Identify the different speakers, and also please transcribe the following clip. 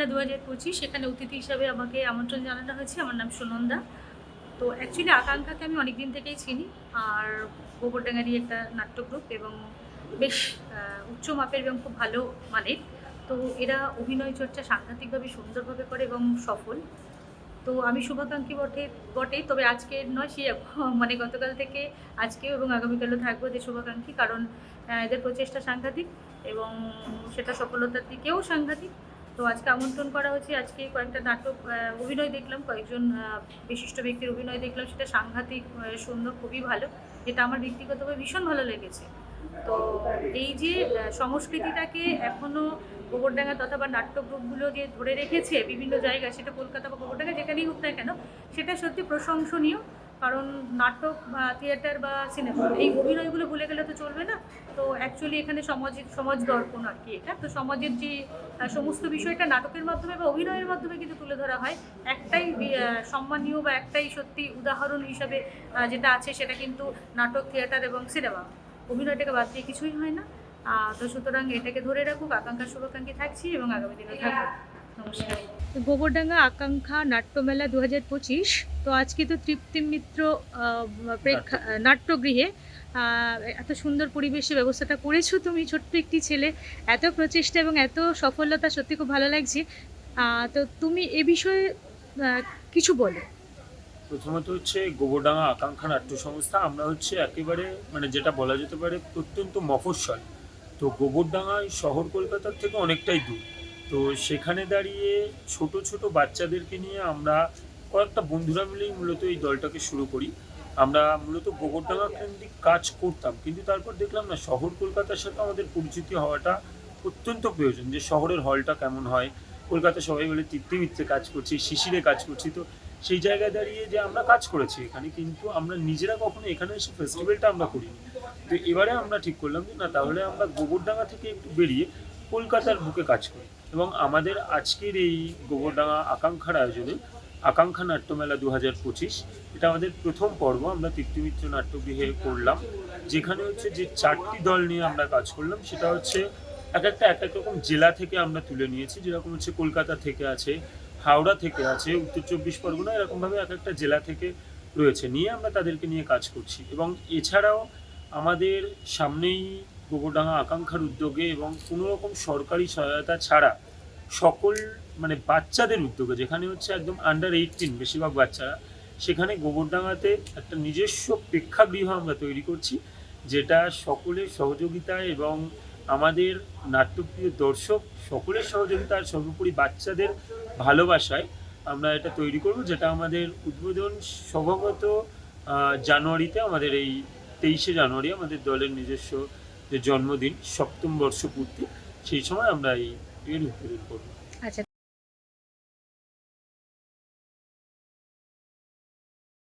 Speaker 1: হাজার পঁচিশ, সেখানে অতিথি হিসাবে আমাকে আমন্ত্রণ জানানো হয়েছে। আমার নাম সুনন্দা। তো অ্যাকচুয়ালি আকাঙ্ক্ষাকে আমি অনেক দিন থেকেই চিনি। আর গোবরডাঙ্গারই একটা নাট্য গ্রুপ এবং বেশ উচ্চ মাপের এবং খুব ভালো মানের। তো এরা অভিনয় চর্চা সাংঘাতিকভাবে সুন্দরভাবে করে এবং সফল। তো আমি শুভাকাঙ্ক্ষী বটে বটে। তবে আজকে নয় সে মানে গতকাল থেকে আজকেও এবং আগামীকালও থাকব যে শুভাকাঙ্ক্ষী। কারণ এদের প্রচেষ্টা সাংঘাতিক এবং সেটা সফলতার দিকেও সাংঘাতিক। তো আজকে আমন্ত্রণ করা হয়েছে, আজকে কয়েকটা নাটক অভিনয় দেখলাম, কয়েকজন বিশিষ্ট ব্যক্তির অভিনয় দেখলাম, সেটা সাংঘাতিক সুন্দর, খুবই ভালো, যেটা আমার ব্যক্তিগতভাবে ভীষণ ভালো লেগেছে। তো এই যে সংস্কৃতিটাকে এখনও গোবরডাঙ্গা তথা বা নাট্য গ্রুপগুলো যে ধরে রেখেছে বিভিন্ন জায়গায়, সেটা কলকাতা বা গোবরডাঙ্গা যেখানেই হোক না কেন, সেটা সত্যি প্রশংসনীয়। কারণ নাটক বা থিয়েটার বা সিনেমা এই অভিনয়গুলো ভুলে গেলে তো চলবে না। তো অ্যাকচুয়ালি এখানে সমাজ সমাজ দর্পণ আর কি এটা। তো সমাজের যে সমস্ত বিষয়টা নাটকের মাধ্যমে বা অভিনয়ের মাধ্যমে কিন্তু তুলে ধরা হয়। একটাই সম্মানীয় বা একটাই সত্যি উদাহরণ হিসাবে যেটা আছে সেটা কিন্তু নাটক থিয়েটার এবং সিনেমা অভিনয়টাকে বাদ দিয়ে কিছুই হয় না। তো সুতরাং এটাকে ধরে রাখুক। আকাঙ্ক্ষা শুভাকাঙ্ক্ষী থাকছি এবং আগামী দিনে থাকব। নমস্কার। গোবরডাঙ্গা আকাঙ্ক্ষা নাট্যমেলা দু হাজার পঁচিশ। তো আজকে তো তৃপ্তি মিত্র প্রেক্ষা- নাট্যগৃহে। এত সুন্দর পরিবেশে ব্যবস্থাটা করেছ তুমি ছোট্ট একটি ছেলে। এত প্রচেষ্টা এবং এত সফলতা সত্যি খুব ভালো লাগছে। তো তুমি এ বিষয়ে কিছু বলো।
Speaker 2: প্রথমত হচ্ছে গোবরডাঙ্গা আকাঙ্ক্ষা নাট্য সংস্থা। আমরা হচ্ছে একেবারে মানে যেটা বলা যেতে পারে অত্যন্ত মফস্বল। তো গোবরডাঙ্গায় শহর কলকাতার থেকে অনেকটাই দূর। তো সেখানে দাঁড়িয়ে ছোট ছোট বাচ্চাদেরকে নিয়ে আমরা কয়েকটা বন্ধুরা মিলেই মূলত এই দলটাকে শুরু করি। আমরা মূলত গোবরডাঙ্গা কেন্দ্রিক কাজ করতাম, কিন্তু তারপর দেখলাম না, শহর কলকাতার সাথে আমাদের পরিচিতি হওয়াটা অত্যন্ত প্রয়োজন যে শহরের হলটা কেমন হয়। কলকাতা সবাই বলে তৃপ্তিমিত্রে কাজ করছি, শিশিরে কাজ করছি, তো সেই জায়গায় দাঁড়িয়ে যে আমরা কাজ করেছি এখানে, কিন্তু আমরা নিজেরা কখনো এখানে এসে ফেস্টিভ্যালটা আমরা করিনি। তো এবারে আমরা ঠিক করলাম যে না, তাহলে আমরা গোবরডাঙ্গা থেকে একটু বেরিয়ে কলকাতার বুকে কাজ করি। এবং আমাদের আজকের এই গোবরডাঙ্গা আকাঙ্ক্ষার আয়োজনে আকাঙ্ক্ষা নাট্যমেলা দু হাজার পঁচিশ, এটা আমাদের প্রথম পর্ব। আমরা তৃপ্তিমিত্র নাট্যগৃহে করলাম, যেখানে হচ্ছে যে চারটি দল নিয়ে আমরা কাজ করলাম, সেটা হচ্ছে এক একটা এক এক রকম জেলা থেকে আমরা তুলে নিয়েছি, যেরকম হচ্ছে কলকাতা থেকে আছে, হাওড়া থেকে আছে, উত্তর চব্বিশ পরগনা, এরকমভাবে এক একটা জেলা থেকে রয়েছে। নিয়ে আমরা তাদেরকে নিয়ে কাজ করছি। এবং এছাড়াও আমাদের সামনেই গোবরডাঙ্গা আকাঙ্ক্ষার উদ্যোগে এবং কোনো রকম সরকারি সহায়তা ছাড়া সকল মানে বাচ্চাদের উদ্যোগে, যেখানে হচ্ছে একদম আন্ডার এইটিন বেশিরভাগ বাচ্চারা, সেখানে গোবরডাঙ্গাতে একটা নিজস্ব প্রেক্ষাগৃহ আমরা তৈরি করছি, যেটা সকলের সহযোগিতায় এবং আমাদের নাট্যপ্রিয় দর্শক সকলের সহযোগিতা আর সর্বোপরি বাচ্চাদের ভালোবাসায় আমরা এটা তৈরি করব, যেটা আমাদের উদ্বোধন সম্ভবত জানুয়ারিতে, আমাদের এই তেইশে জানুয়ারি আমাদের দলের নিজস্ব যে জন্মদিন সপ্তম বর্ষপূর্তি সেই সময় আমরা এই এর উদ্বোধন করব।